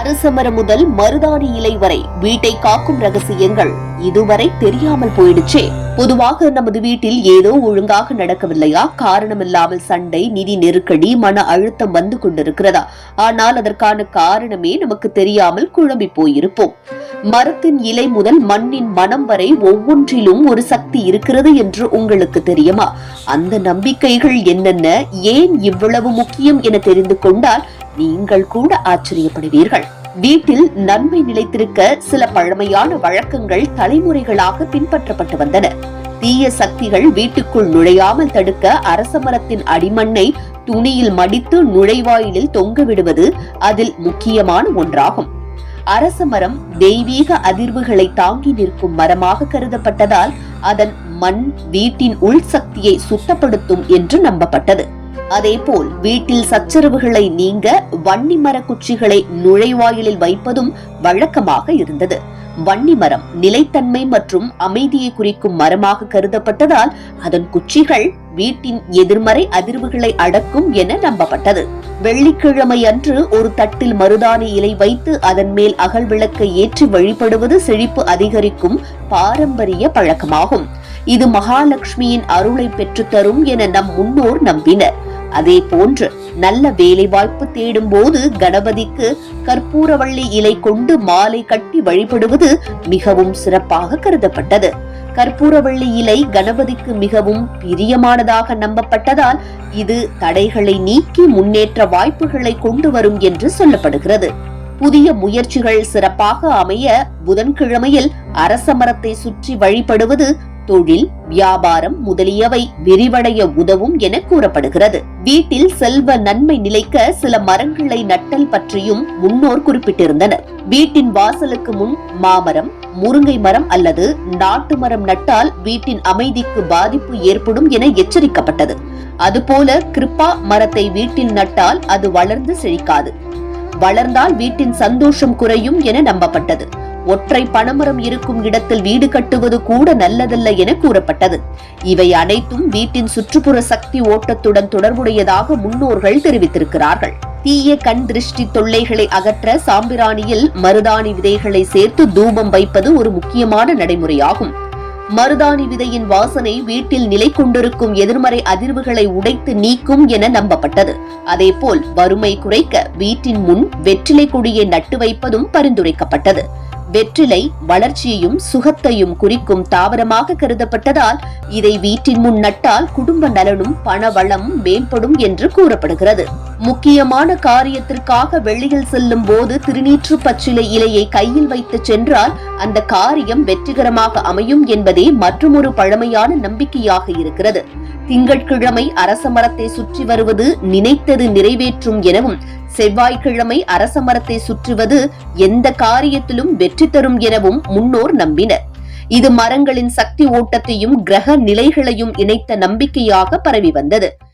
அரசமரம் முதல் மருதாணி இலை வரை வீட்டை காக்கும் ரகசியங்கள் இதுவரை தெரியாமல் போயிடுச்சே. பொதுவாக நமது வீட்டில் ஏதோ ஒழுங்காக நடக்கவில்லையா? காரணமில்லாமல் சண்டை நிதி நெருக்கடி மன அழுத்தம் வந்து கொண்டிருக்கிறதா? ஆனால் அதற்கான காரணமே நமக்கு தெரியாமல் குழம்பி போயிருப்போம். மரத்தின் இலை முதல் மண்ணின் மனம் வரை ஒவ்வொன்றிலும் ஒரு சக்தி இருக்கிறது என்று உங்களுக்கு தெரியுமா? அந்த நம்பிக்கைகள் என்னென்ன? ஏன் இவ்வளவு முக்கியம் என தெரிந்து கொண்டால் நீங்கள் கூட ஆச்சரியப்படுவீர்கள். வீட்டில் நன்மை நிலைத்திருக்க சில பழமையான வழக்கங்கள் தலைமுறைகளாக பின்பற்றப்பட்டு வந்தன. தீய சக்திகள் வீட்டுக்குள் நுழையாமல் தடுக்க அரச மரத்தின் அடிமண்ணை துணியில் மடித்து நுழைவாயிலில் தொங்க விடுவது அதில் முக்கியமான ஒன்றாகும். அரச மரம் தெய்வீக அதிர்வுகளை தாங்கி நிற்கும் மரமாக கருதப்பட்டதால் அதன் மண் வீட்டின் உள் சக்தியை சுத்தப்படுத்தும் என்று நம்பப்பட்டது. அதேபோல் வீட்டில் சச்சரவுகளை நீங்க வன்னி மர குச்சிகளை நுழைவாயிலில் வைப்பதும் வழக்கமாக இருந்தது. வன்னி மரம் நிலைத்தன்மை மற்றும் அமைதியை குறிக்கும் மரமாக கருதப்பட்டதால் அதன் குச்சிகள் வீட்டின் எதிர்மறை அதிர்வுகளை அடக்கும் என நம்பப்பட்டது. வெள்ளிக்கிழமை அன்று ஒரு தட்டில் மருதாணி இலை வைத்து அதன் மேல் அகல் விளக்கை ஏற்றி வழிபடுவது செழிப்பு அதிகரிக்கும் பாரம்பரிய பழக்கமாகும். இது மகாலட்சுமியின் அருளை பெற்றுத்தரும் என நம் முன்னோர் நம்பினர். அதே போன்று நல்ல வேலை வாய்ப்பு தேடும் போது கணபதிக்கு கற்பூரவள்ளி இலை கொண்டு மாலை கட்டி வழிபடுவது மிகவும் சிறப்பாக கருதப்பட்டது. கற்பூரவள்ளி இலை கணபதிக்கு மிகவும் பிரியமானதாக நம்பப்பட்டதால் இது தடைகளை நீக்கி முன்னேற்ற வாய்ப்புகளை கொண்டு வரும் என்று சொல்லப்படுகிறது. புதிய முயற்சிகள் சிறப்பாக அமைய புதன்கிழமையில் அரச மரத்தை சுற்றி வழிபடுவது தொழில் வியாபாரம் முதலியவை விரிவடைய உதவும் என கூறப்படுகிறது. வீட்டில் செல்வ நன்மை நிலைக்க சில மரங்களை நட்டல் பற்றியும் முன்னோர் குறிப்பிட்டிருந்தனர். வீட்டின் வாசலுக்கு முன் மாமரம் முருங்கை மரம் அல்லது நாட்டு மரம் நட்டால் வீட்டின் அமைதிக்கு பாதிப்பு ஏற்படும் என எச்சரிக்கப்பட்டது. அதுபோல கிருப்பா மரத்தை வீட்டில் நட்டால் அது வளர்ந்து செழிக்காது. வளர்ந்தால் வீட்டின் சந்தோஷம் குறையும் என நம்பப்பட்டது. ஒற்றை பனைமரம் இருக்கும் இடத்தில் வீடு கட்டுவது கூட நல்லதல்ல என கூறப்பட்டது. இவை அனைத்தும் வீட்டின் சுற்றுப்புற சக்தி ஓட்டத்துடன் தொடர்புடையதாக முன்னோர்கள் தெரிவித்திருக்கிறார்கள். தீய கண் திருஷ்டி தொல்லைகளை அகற்ற சாம்பிராணியில் மருதாணி விதைகளை சேர்த்து தூபம் வைப்பது ஒரு முக்கியமான நடைமுறையாகும். மருதாணி விதையின் வாசனை வீட்டில் நிலை கொண்டிருக்கும் எதிர்மறை அதிர்வுகளை உடைத்து நீக்கும் என நம்பப்பட்டது. அதேபோல் வறுமை குறைக்க வீட்டின் முன் வெற்றிலை கொடியை நட்டு வைப்பதும் பரிந்துரைக்கப்பட்டது. வெற்றிலை வளர்ச்சியையும் சுகத்தையும் குறிக்கும் தாவரமாக கருதப்பட்டதால் இதை வீட்டின் முன் நட்டால் குடும்ப நலனும் பண வளம் மேம்படும் என்று கூறப்படுகிறது. முக்கியமான காரியத்திற்காக வெளியில் செல்லும் போது திருநீற்று பச்சிலை இலையை கையில் வைத்து சென்றால் அந்த காரியம் வெற்றிகரமாக அமையும் என்பதே மற்றொரு பழமையான நம்பிக்கையாக இருக்கிறது. திங்கட்கிழமை அரச மரத்தை சுற்றி வருவது நினைத்தது நிறைவேற்றும் எனவும் செவ்வாய்க்கிழமை அரச மரத்தை சுற்றுவது எந்த காரியத்திலும் வெற்றி தரும் எனவும் முன்னோர் நம்பினர். இது மரங்களின் சக்தி ஓட்டத்தையும் கிரக நிலைகளையும் இணைத்த நம்பிக்கையாக பரவி வந்தது.